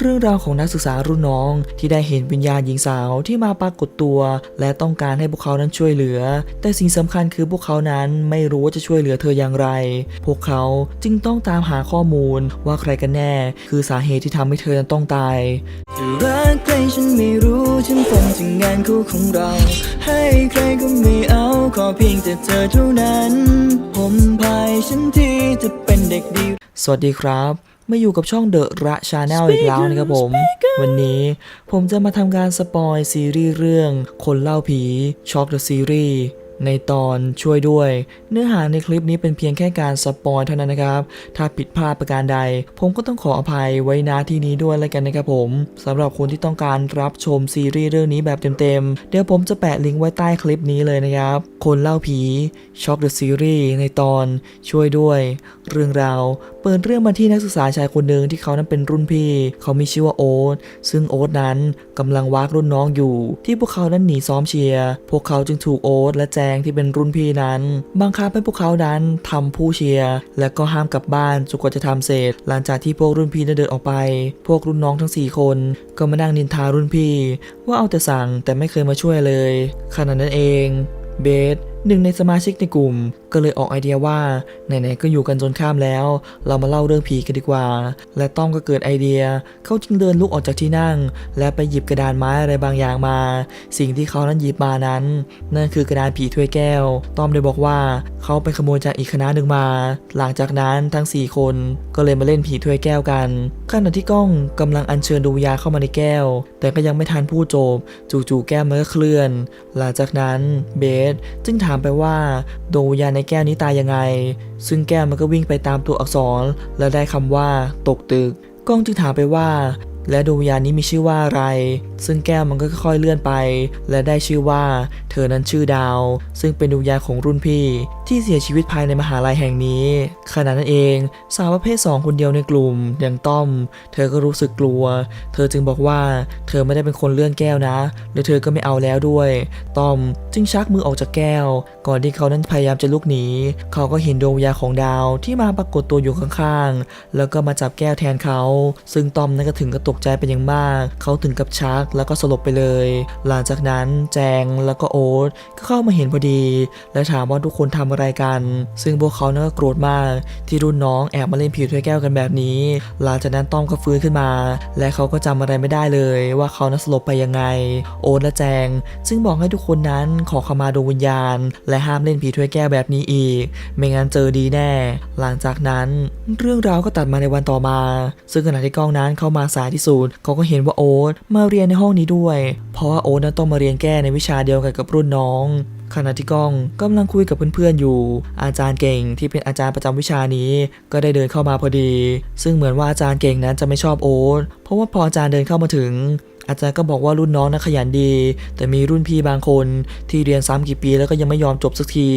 เรื่องราวของนักศึกษารุ่นน้องที่ได้เห็นวิญญาณหญิงสาวที่มาปรากฏตัว และต้องการให้พวกเขานั้นช่วยเหลือ แต่สิ่งสำคัญคือพวกเขานั้นไม่รู้ว่าจะช่วยเหลือเธออย่างไร พวกเขาจึงต้องตามหาข้อมูลว่าใครกันแน่ คือสาเหตุที่ทำให้เธอนั้นต้องตายจะรักใครฉันไม่รู้ฉันคงจะงานคู่ของเรา ให้ใครก็ไม่เอาขอเพียงแต่เธอเท่านั้น ผมพายฉันที่จะเป็นเด็กดี สวัสดีครับ มาอยู่กับช่องเดอะระชาแนลอีกแล้วนะครับผม วันนี้ผมจะมาทำการสปอยซีรีส์เรื่อง คนเล่าผีช็อกเดอะซีรีส์ในตอนช่วยด้วย เนื้อหาในคลิปนี้เป็นเพียงแค่การสปอยเท่านั้นนะครับ ถ้าผิดพลาดประการใด ผมก็ต้องขออภัยไว้ณที่นี้ด้วยแล้วกันนะครับผมสำหรับคนที่ต้องการรับชมซีรีส์เรื่องนี้แบบเต็มๆ เดี๋ยวผมจะแปะลิงก์ไว้ใต้คลิปนี้เลยนะครับ คนเล่าผีช็อกเดอะซีรีส์ในตอนช่วยด้วย เรื่องราว เปิดเรื่องมาที่นักศึกษาชายคนหนึ่งที่เขานั้นเป็นรุ่นพี่ เขามีชื่อว่าโอ๊ตซึ่งโอ๊ตนั้นกำลังวากรุ่นน้องอยู่ ที่พวกเขานั้นหนีซ้อมเชียร์พวกเขาจึงถูกโอ๊ตและแจงที่เป็นรุ่นพี่นั้น บังคับให้พวกเขานั้นทำผู้เชียร์และก็ห้ามกลับบ้านจนกว่าจะทำเสร็จ หลังจากที่พวกรุ่นพี่ได้เดินออกไป พวกรุ่นน้องทั้งสี่คน ก็มานั่งนินทารุ่นพี่ ว่าเอาแต่สั่งแต่ไม่เคยมาช่วยเลยขณะนั้นเองเบส หนึ่งในสมาชิกในกลุ่ม ก็เลยออกไอเดียว่าไหนๆก็อยู่กันจนข้ามแล้ว เรามาเล่าเรื่องผีกันดีกว่า และต้อมก็เกิดไอเดียเขาจึงเดินลุกออกจากที่นั่ง และไปหยิบกระดานไม้อะไรบางอย่างมา สิ่งที่เขานั้นหยิบมานั้น นั่นคือกระดานผีถ้วยแก้ว ต้อมได้บอกว่าเขาไปขโมยจากอีกคณะหนึ่งมา หลังจากนั้นทั้ง 4 คนก็เลยมาเล่นผีถ้วยแก้วกันขณะที่กล้องกำลังอัญเชิญดวงวิญญาณเข้ามาในแก้ว แต่ก็ยังไม่ทันพูดจบ จู่ๆแก้วมันก็เคลื่อน หลังจากนั้นเบสจึงถามามไปว่าดวงวิญญาณในแก้วนี้ตายยังไง ซึ่งแก้วมันก็วิ่งไปตามตัวอักษร และได้คำว่าตกตึก ก้องจึงถามไปว่า และดวงวิญญาณนี้มีชื่อว่าอะไรซึ่งแก้วมันก็ค่อยๆเลื่อนไป และได้ชื่อว่า เธอนั้นชื่อดาว ซึ่งเป็นดวงวิญญาของรุ่นพี่ ที่เสียชีวิตภายในมหาลัยแห่งนี้ ขณะนั้นเอง สาวประเภทสองคนเดียวในกลุ่มอย่างต้อม เธอก็รู้สึกกลัว เธอจึงบอกว่า เธอไม่ได้เป็นคนเลื่อนแก้วนะและเธอก็ไม่เอาแล้วด้วย ต้อมจึงชักมือออกจากแก้ว ก่อนที่เขานั้นพยายามจะลุกหนี เขาก็เห็นดวงวิญญาณของดาวที่มาปรากฏตัวอยู่ข้างๆ แล้วก็มาจับแก้วแทนเขา ซึ่งต้อมนั้นก็ถึงกับตกใจเป็นอย่างมาก เขาถึงกับชักแล้วก็สลบไปเลย หลังจากนั้นแจงแล้วก็โอ๊ตก็เข้ามาเห็นพอดี และถามว่าทุกคนทำอะไรกัน ซึ่งพวกเขาเนั้นก็โกรธมาก ที่รุ่นน้องแอบมาเล่นผีถ้วยแก้วกันแบบนี้ หลังจากนั้นต้อมก็ฟื้นขึ้นมา และเขาก็จำอะไรไม่ได้เลย ว่าเขานั้นสลบไปยังไง โอ๊ตและแจง ซึ่งบอกให้ทุกคนนั้นขอขมาดวงวิญญาณ และห้ามเล่นผีถ้วยแก้วแบบนี้อีก ไม่งั้นเจอดีแน่ หลังจากนั้นเรื่องราวก็ตัดมาในวันต่อมา ซึ่งขณะที่กล้องนั้นเข้ามาสายที่สุดเขาก็เห็นว่าโอ๊ตมาเรียนในห้องนี้ด้วย เพราะว่าโอ๊ตนั้นต้องมาเรียนแก้ในวิชาเดียวกันกับรุ่นน้องขณะที่ก้องกำลังคุยกับเพื่อนๆอยู่ อาจารย์เก่งที่เป็นอาจารย์ประจำวิชานี้ ก็ได้เดินเข้ามาพอดี ซึ่งเหมือนว่าอาจารย์เก่งนั้นจะไม่ชอบโอ๊ตเพราะว่าพออาจารย์เดินเข้ามาถึง อาจารย์ก็บอกว่ารุ่นน้องนั้นขยันดี แต่มีรุ่นพี่บางคนที่เรียนซ้ำกี่ปีแล้วก็ยังไม่ยอมจบสักที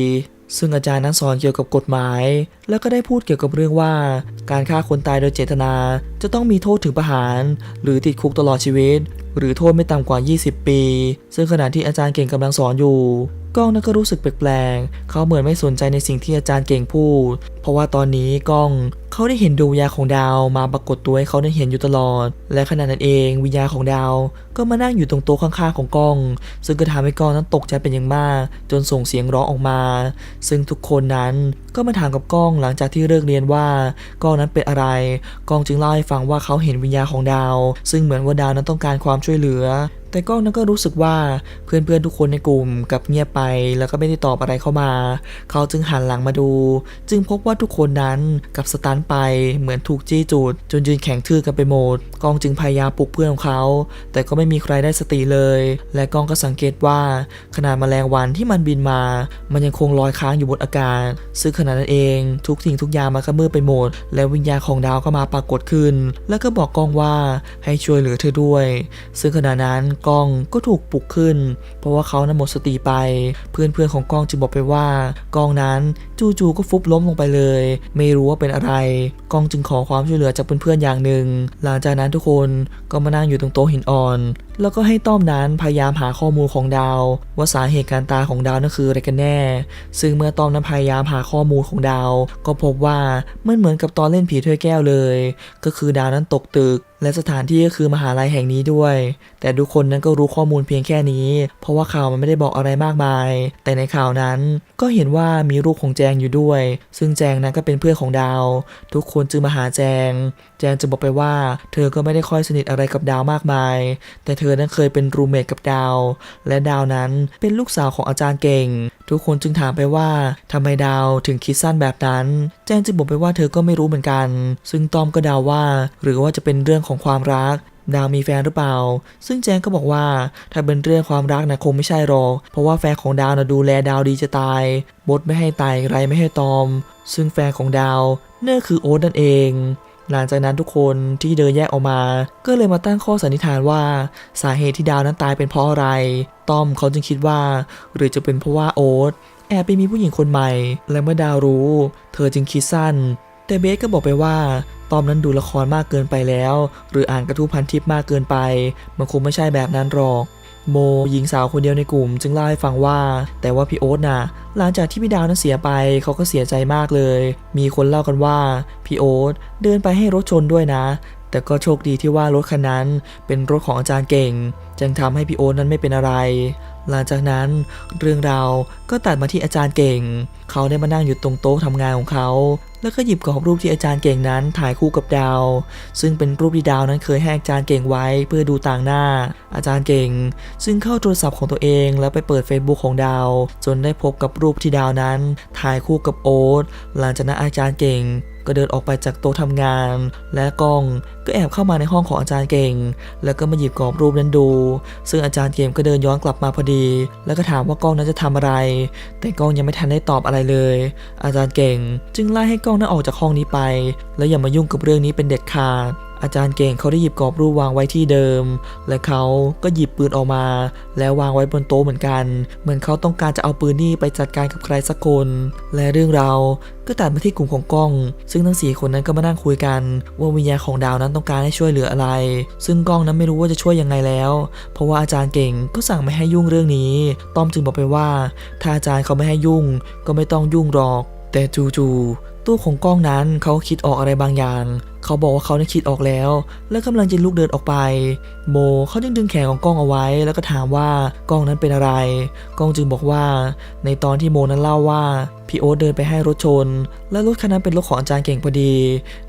ซึ่งอาจารย์นั้นสอนเกี่ยวกับกฎหมาย แล้วก็ได้พูดเกี่ยวกับเรื่องว่า การฆ่าคนตายโดยเจตนา จะต้องมีโทษถึงประหาร หรือติดคุกตลอดชีวิต หรือโทษไม่ต่ำกว่า 20 ปี ซึ่งขณะที่อาจารย์เก่งกำลังสอนอยู่ก้องนั้นก็รู้สึกแปลกๆ เขาเหมือนไม่สนใจในสิ่งที่อาจารย์เก่งพูด เพราะว่าตอนนี้ก้องเขาได้เห็นดวงวิญญาณของดาวมาปรากฏตัวให้เขาได้เห็นอยู่ตลอด และขณะนั้นเองวิญญาณของดาวก็มานั่งอยู่ตรงโต๊ะข้างๆของก้อง ซึ่งก็ทำให้ก้องนั้นตกใจเป็นอย่างมาก จนส่งเสียงร้องออกมา ซึ่งทุกคนนั้นก็มาถามกับก้องหลังจากที่เลิกเรียนว่าก้องนั้นเป็นอะไร ก้องจึงเล่าให้ฟังว่าเขาเห็นวิญญาณของดาว ซึ่งเหมือนว่าดาวนั้นต้องการความช่วยเหลือแต่ก้องนั้นก็รู้สึกว่าเพื่อนๆทุกคนในกลุ่มกับเงียบไปแล้วก็ไม่ได้ตอบอะไรเข้ามา เขาจึงหันหลังมาดู จึงพบว่าทุกคนนั้นกับสตันไปเหมือนถูกจี้จุด จนยืนแข็งทื่อกันไปหมดก้องจึงพยายามปลุกเพื่อนของเขา แต่ก็ไม่มีใครได้สติเลย และก้องก็สังเกตว่า ขนาดแมลงวันที่มันบินมา มันยังคงลอยค้างอยู่บนอากาศ ซึ่งขณะนั้นเองทุกสิ่งทุกอย่างมันก็มืดไปหมด และวิญญาณของดาวก็มาปรากฏขึ้น แล้วก็บอกก้องว่าให้ช่วยเหลือเธอด้วย ซึ่งขณะนั้นกองก็ถูกปลุกขึ้น เพราะว่าเขานั้นหมดสติไป เพื่อนๆของกองจึงบอกไปว่ากองนั้นจู่ๆก็ฟุบล้มลงไปเลย ไม่รู้ว่าเป็นอะไร กองจึงขอความช่วยเหลือจากเพื่อนๆอย่างหนึ่ง หลังจากนั้นทุกคนก็มานั่งอยู่ตรงโต๊ะหินอ่อน แล้วก็ให้ต้อมนั้นพยายามหาข้อมูลของดาว ว่าสาเหตุการตายของดาวนั่นคืออะไรกันแน่ ซึ่งเมื่อต้อมนั้นพยายามหาข้อมูลของดาว ก็พบว่ามันเหมือนกับตอนเล่นผีถ้วยแก้วเลย ก็คือดาวนั้นตกตึก และสถานที่ก็คือมหาลัยแห่งนี้ด้วย แต่ทุกคนนั้นก็รู้ข้อมูลเพียงแค่นี้ เพราะว่าข่าวมันไม่ได้บอกอะไรมากมาย แต่ในข่าวนั้นก็เห็นว่ามีรูปของแจงอยู่ด้วย ซึ่งแจงนั้นก็เป็นเพื่อนของดาว ทุกคนจึงมาหาแจง แจงจะบอกไปว่า เธอก็ไม่ได้ค่อยสนิทอะไรกับดาวมากมาย แต่เธออนั้นเคยเป็นรูเมทกับดาว และดาวนั้นเป็นลูกสาวของอาจารย์เก่ง ทุกคนจึงถามไปว่าทำไมดาวถึงคิดสั้นแบบนั้น แจ้งจึงบอกไปว่าเธอก็ไม่รู้เหมือนกัน ซึ่งตอมก็ดาว่า หรือว่าจะเป็นเรื่องของความรักดาวมีแฟนหรือเปล่า ซึ่งแจงก็บอกว่า ถ้าเป็นเรื่องความรักนะคงไม่ใช่หรอก เพราะว่าแฟนของดาวนะดูแลดาวดีจะตาย บดไม่ให้ตายไรไม่ให้ตอม ซึ่งแฟนของดาวนั่นคือโอ๊ตนั่นเอง หลังจากนั้นทุกคนที่เดินแยกออกมา ก็เลยมาตั้งข้อสันนิษฐานว่าสาเหตุที่ดาวนั้นตายเป็นเพราะอะไร ต้อมเขาจึงคิดว่า หรือจะเป็นเพราะว่าโอ๊ตแอบไปมีผู้หญิงคนใหม่ และเมื่อดาวรู้ เธอจึงคิดสั้น แต่เบสก็บอกไปว่าตอมนั้นดูละครมากเกินไปแล้ว หรืออ่านกระทู้พันทิปมากเกินไป มันคงไม่ใช่แบบนั้นหรอก โมหญิงสาวคนเดียวในกลุ่ม จึงเล่าให้ฟังว่า แต่ว่าพี่โอ๊ตน่ะ หลังจากที่พี่ดาวนั้นเสียไปเขาก็เสียใจมากเลย มีคนเล่ากันว่าพี่โอ๊ตเดินไปให้รถชนด้วยนะ แต่ก็โชคดีที่ว่ารถคันนั้นเป็นรถของอาจารย์เก่ง จึงทำให้พี่โอ๊ตนั้นไม่เป็นอะไร หลังจากนั้นเรื่องราวก็ตัดมาที่อาจารย์เก่ง เขาได้มานั่งอยู่ตรงโต๊ะทำงานของเขา แล้วก็หยิบกรอบรูปที่อาจารย์เก่งนั้นถ่ายคู่กับดาว ซึ่งเป็นรูปที่ดาวนั้นเคยให้อาจารย์เก่งไว้เพื่อดูต่างหน้า อาจารย์เก่ง ซึ่งเข้าโทรศัพท์ของตัวเองแล้วไปเปิด Facebook ของดาว จนได้พบกับรูปที่ดาวนั้นถ่ายคู่กับโอ๊ตหลังจากนั้นอาจารย์เก่งก็เดินออกไปจากโต๊ะทำงาน และกล้องก็แอบเข้ามาในห้องของอาจารย์เก่ง แล้วก็มาหยิบกรอบรูปนั้นดู ซึ่งอาจารย์เกมก็เดินย้อนกลับมาพอดี แล้วก็ถามว่ากล้องนั้นจะทำอะไร แต่กล้องยังไม่ทันได้ตอบอะไรเลย อาจารย์เก่ง จึงไล่ให้กล้องนั้นออกจากห้องนี้ไป แล้วอย่ามายุ่งกับเรื่องนี้เป็นเด็ดขาดอาจารย์เก่งเขาได้หยิบกรอบรูปวางไว้ที่เดิม และเขาก็หยิบปืนออกมา แล้ววางไว้บนโต๊ะเหมือนกัน เหมือนเขาต้องการจะเอาปืนนี่ไปจัดการกับใครสักคน และเรื่องราวก็ตัดมาที่กลุ่มของกล้อง ซึ่งทั้งสี่คนนั้นก็มานั่งคุยกัน ว่าวิญญาณของดาวนั้นต้องการให้ช่วยเหลืออะไร ซึ่งกล้องนั้นไม่รู้ว่าจะช่วยยังไงแล้ว เพราะว่าอาจารย์เก่งก็สั่งไม่ให้ยุ่งเรื่องนี้ ต้อมจึงบอกไปว่า ถ้าอาจารย์เขาไม่ให้ยุ่ง ก็ไม่ต้องยุ่งหรอก แต่จู่ๆ ตัวของกล้องนั้นเขาคิดออกอะไรบางอย่าง เขาบอกว่าเขาได้คิดออกแล้ว และกำลังจะลุกเดินออกไป โมเขาจึงดึงแขนของกล้องเอาไว้ แล้วก็ถามว่ากล้องนั้นเป็นอะไร กล้องจึงบอกว่า ในตอนที่โมนั้นเล่าว่าพี่โอ๊ตเดินไปให้รถชน และรถคันนั้นเป็นรถของอาจารย์เก่งพอดี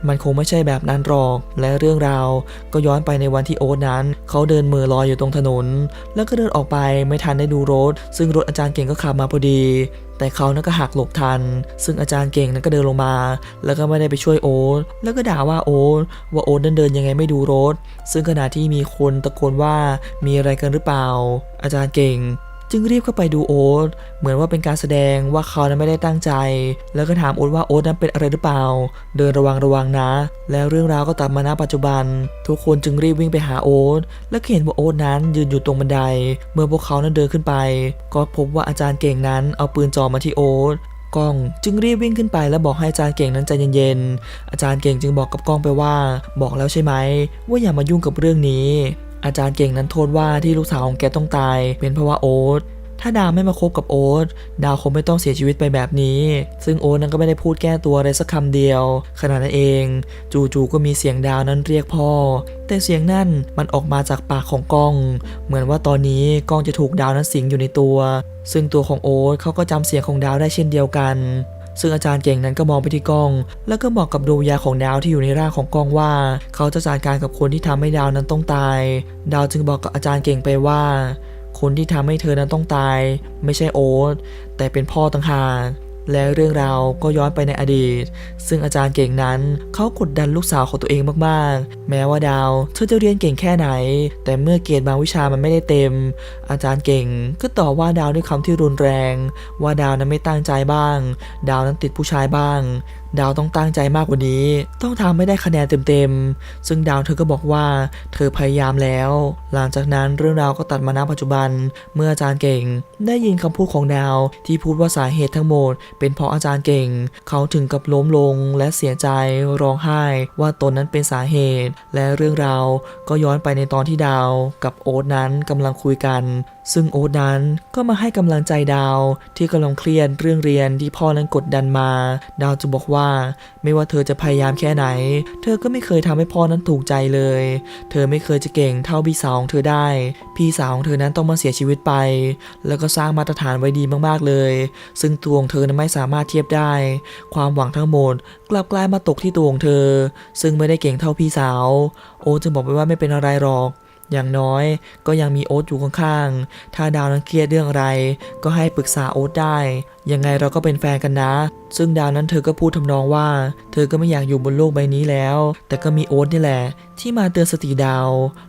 มันคงไม่ใช่แบบนั้นหรอก และเรื่องราวก็ย้อนไปในวันที่โอ๊ตนั้น เขาเดินมือลอยอยู่ตรงถนน แล้วก็เดินออกไปไม่ทันได้ดูรถ ซึ่งรถอาจารย์เก่งก็ขับมาพอดี แต่เขานั้นก็หักหลบทัน ซึ่งอาจารย์เก่งนั้นก็เดินลงมา แล้วก็ไม่ได้ไปช่วยโอ๊ตแล้วก็ด่าว่าโอ๊ตว่าโอ๊ตเดินเดินยังไงไม่ดูรถ ซึ่งขณะที่มีคนตะโกนว่ามีอะไรกันหรือเปล่า อาจารย์เก่ง จึงรีบเข้าไปดูโอ๊ตเหมือนว่าเป็นการแสดงว่าเขานั้นไม่ได้ตั้งใจ แล้วก็ถามโอ๊ตว่าโอ๊ตนั้นเป็นอะไรหรือเปล่า เดินระวังระวังนะ แล้วเรื่องราวก็ตัดมาณปัจจุบัน ทุกคนจึงรีบวิ่งไปหาโอ๊ตและเห็นว่าโอ๊ตนั้นยืนอยู่ตรงบันได เมื่อพวกเขานั้นเดินขึ้นไป ก็พบว่าอาจารย์เก่งนั้นเอาปืนจ่อมาที่โอ๊ตกล้องจึงรีบวิ่งขึ้นไปและบอกให้อาจารย์เก่งนั้นใจเย็นๆ อาจารย์เก่งจึงบอกกับกล้องไปว่า บอกแล้วใช่ไหม ว่าอย่ามายุ่งกับเรื่องนี้ อาจารย์เก่งนั้นโทษว่าที่ลูกสาวของแกต้องตาย เป็นเพราะว่าโอ๊ตถ้าดาวไม่มาคบกับโอ๊ตดาวคงไม่ต้องเสียชีวิตไปแบบนี้ ซึ่งโอ๊ตนั้นก็ไม่ได้พูดแก้ตัวอะไรสักคำเดียว ขณะนั้นเอง จู่ๆก็มีเสียงดาวนั้นเรียกพ่อ แต่เสียงนั่นมันออกมาจากปากของกล้อง เหมือนว่าตอนนี้กล้องจะถูกดาวนั้นสิงอยู่ในตัว ซึ่งตัวของโอ๊ตเขาก็จำเสียงของดาวได้เช่นเดียวกัน ซึ่งอาจารย์เก่งนั้นก็มองไปที่กล้อง แล้วก็บอกกับดวงวิญญาณของดาวที่อยู่ในร่างของกล้องว่า เขาจะจัดการกับคนที่ทำให้ดาวนั้นต้องตาย ดาวจึงบอกกับอาจารย์เก่งไปว่า คนที่ทำให้เธอนั้นต้องตาย ไม่ใช่โอ๊ตแต่เป็นพ่อต่างหาก และเรื่องราวก็ย้อนไปในอดีต ซึ่งอาจารย์เก่งนั้นเขากดดันลูกสาวของตัวเองมากๆ แม้ว่าดาวเธอจะเรียนเก่งแค่ไหน แต่เมื่อเกรดบางวิชามันไม่ได้เต็ม อาจารย์เก่งก็ต่อว่าดาวด้วยคำที่รุนแรง ว่าดาวนั้นไม่ตั้งใจบ้าง ดาวนั้นติดผู้ชายบ้าง ดาวต้องตั้งใจมากกว่านี้ ต้องทำให้ได้คะแนนเต็มๆ ซึ่งดาวเธอก็บอกว่าเธอพยายามแล้ว หลังจากนั้นเรื่องราวก็ตัดมาณปัจจุบัน เมื่ออาจารย์เก่ง ได้ยินคำพูดของดาวที่พูดว่าสาเหตุทั้งหมด เป็นเพราะอาจารย์เก่ง เขาถึงกับล้มลงและเสียใจร้องไห้ว่าตนนั้นเป็นสาเหตุ และเรื่องราวก็ย้อนไปในตอนที่ดาว กับโอ๊ตนั้นกำลังคุยกัน ซึ่งโอ๊ตนั้นก็มาให้กำลังใจดาว ที่กำลังเครียดเรื่องเรียนที่พ่อนั้นกดดันมา ดาวจะบอกว่าไม่ว่าเธอจะพยายามแค่ไหน เธอก็ไม่เคยทำให้พ่อนั้นถูกใจเลย เธอไม่เคยจะเก่งเท่าพี่สาวของเธอได้ พี่สาวของเธอนั้นต้องมาเสียชีวิตไป แล้วก็สร้างมาตรฐานไว้ดีมากๆเลย ซึ่งตัวของเธอนั้นไม่สามารถเทียบได้ ความหวังทั้งหมด กลับกลายมาตกที่ตัวของเธอ ซึ่งไม่ได้เก่งเท่าพี่สาว โอ๊ตจึงบอกไปว่าไม่เป็นอะไรหรอกอย่างน้อยก็ยังมีโอ๊ตอยู่ข้างๆ ถ้าดาวนั้นเครียดเรื่องอะไร ก็ให้ปรึกษาโอ๊ตได้ ยังไงเราก็เป็นแฟนกันนะ ซึ่งดาวนั้นเธอก็พูดทำนองว่า เธอก็ไม่อยากอยู่บนโลกใบนี้แล้ว แต่ก็มีโอ๊ตนี่แหละ ที่มาเตือนสติดาว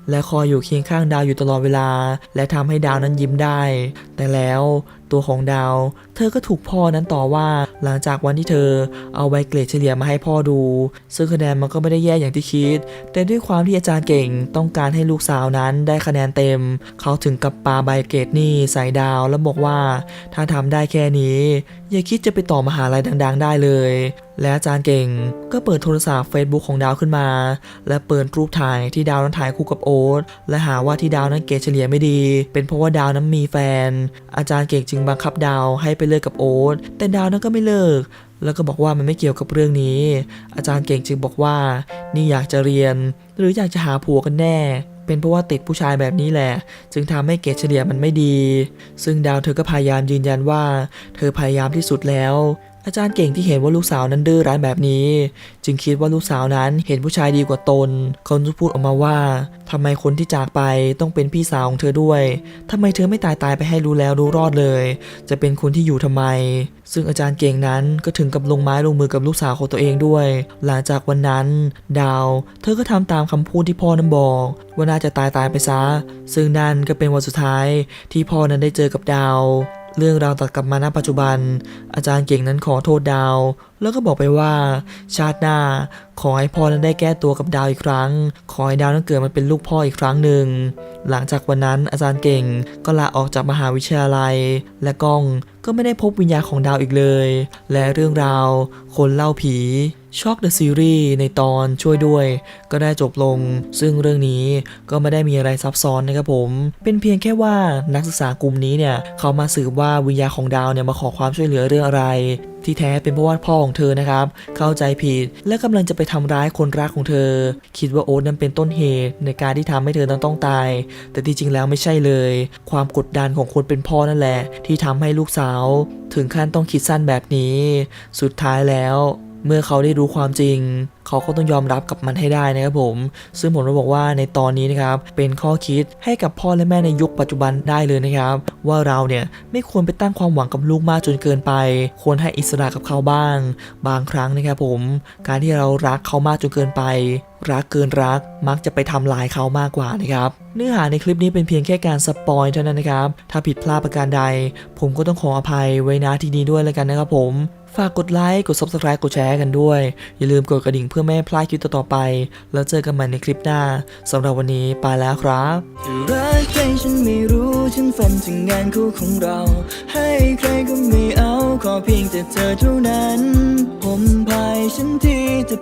และคอยอยู่เคียงข้างดาวอยู่ตลอดเวลา และทำให้ดาวนั้นยิ้มได้ แต่แล้วตัวของดาว เธอก็ถูกพ่อนั้นต่อว่า หลังจากวันที่เธอเอาใบเกรดเฉลี่ยมาให้พ่อดู ซึ่งคะแนนมันก็ไม่ได้แย่อย่างที่คิด แต่ด้วยความที่อาจารย์เก่งต้องการให้ลูกสาวนั้นได้คะแนนเต็ม เขาถึงกับปาใบเกรดนี่ใส่ดาวแล้วบอกว่า ถ้าทำได้แค่นี้อย่าคิดจะไปต่อมหาลัยดังๆ ได้เลย และอาจารย์เก่งก็เปิดโทรศัพท์ Facebook ของดาวขึ้นมา และเปิดรูปถ่ายที่ดาวนั้นถ่ายคู่กับโอ๊ตและหาว่าที่ดาวนั้นเกเฉลี่ยไม่ดี เป็นเพราะว่าดาวนั้นมีแฟน อาจารย์เก่งจึงบังคับดาวให้ไปเลิกกับโอ๊ตแต่ดาวนั้นก็ไม่เลิกแล้วก็บอกว่ามันไม่เกี่ยวกับเรื่องนี้ อาจารย์เก่งจึงบอกว่า นี่อยากจะเรียน หรืออยากจะหาผัวกันแน่ เป็นเพราะว่าติดผู้ชายแบบนี้แหละ จึงทำให้เกรดเฉลี่ยมันไม่ดี ซึ่งดาวเธอก็พยายามยืนยันว่า เธอพยายามที่สุดแล้ว อาจารย์เก่งที่เห็นว่าลูกสาวนั้นดื้อรั้นแบบนี้ จึงคิดว่าลูกสาวนั้นเห็นผู้ชายดีกว่าตนเขาจึงพูดออกมาว่าทำไมคนที่จากไปต้องเป็นพี่สาวของเธอด้วยทำไมเธอไม่ตายตายไปให้รู้แล้วรู้รอดเลย จะเป็นคนที่อยู่ทำไม ซึ่งอาจารย์เก่งนั้นก็ถึงกับลงไม้ลงมือกับลูกสาวของตัวเองด้วย หลังจากวันนั้น ดาว เธอก็ทำตามคำพูดที่พ่อนั้นบอก ว่าน่าจะตายตายไปซะ ซึ่งนั่นก็เป็นวันสุดท้ายที่พ่อนั้นได้เจอกับดาว เรื่องราวตัดกลับมาณปัจจุบัน อาจารย์เก่งนั้นขอโทษดาว แล้วก็บอกไปว่า ชาติหน้าขอให้พ่อนั้นได้แก้ตัวกับดาวอีกครั้ง ขอให้ดาวนั้นเกิดมาเป็นลูกพ่ออีกครั้งหนึ่ง หลังจากวันนั้นอาจารย์เก่งก็ลาออกจากมหาวิทยาลัย และก้องก็ไม่ได้พบวิญญาณของดาวอีกเลย และเรื่องราวคนเล่าผี ช็อกเดอะซีรีส์ในตอนช่วยด้วย ก็ได้จบลง ซึ่งเรื่องนี้ก็ไม่ได้มีอะไรซับซ้อนนะครับผม เป็นเพียงแค่ว่านักศึกษากลุ่มนี้เนี่ย เขามาสืบว่าวิญญาณของดาวเนี่ยมาขอความช่วยเหลือเรื่องอะไร ที่แท้เป็นเพราะว่าพ่อของเธอนะครับ เข้าใจผิดและกำลังจะไปทำร้ายคนรักของเธอ คิดว่าโอ๊ตนั้นเป็นต้นเหตุในการที่ทำให้เธอต้องต้องตาย แต่ที่จริงแล้วไม่ใช่เลย ความกดดันของคนเป็นพ่อนั่นแหละ ที่ทำให้ลูกสาว ถึงขั้นต้องคิดสั้นแบบนี้ สุดท้ายแล้ว เมื่อเขาได้รู้ความจริง เขาก็ต้องยอมรับกับมันให้ได้นะครับผม ซึ่งผมจะบอกว่าในตอนนี้นะครับ เป็นข้อคิดให้กับพ่อและแม่ในยุคปัจจุบันได้เลยนะครับ ว่าเราเนี่ยไม่ควรไปตั้งความหวังกับลูกมากจนเกินไป ควรให้อิสระกับเขาบ้าง บางครั้งนะครับผม การที่เรารักเขามากจนเกินไป รักเกินรักมักจะไปทำลายเขามากกว่านะครับ เนื้อหาในคลิปนี้เป็นเพียงแค่การสปอยเท่านั้นนะครับ ถ้าผิดพลาดประการใด ผมก็ต้องขออภัยไว้ณที่นี้ด้วยแล้วกันนะครับผมฝากกดไลค์กด subscribe กดแชร์กันด้วย อย่าลืมกดกระดิ่งเพื่อไม่พลาดคลิปต่อๆไป แล้วเจอกันใหม่ในคลิปหน้าสำหรับวันนี้ไปแล้วครับรักใครฉันไม่รู้ฉันฝันถึงงานคู่ของเรา ให้ใครก็ไม่เอาขอเพียงแต่เธอเท่านั้น ผมพายฉันที่จะ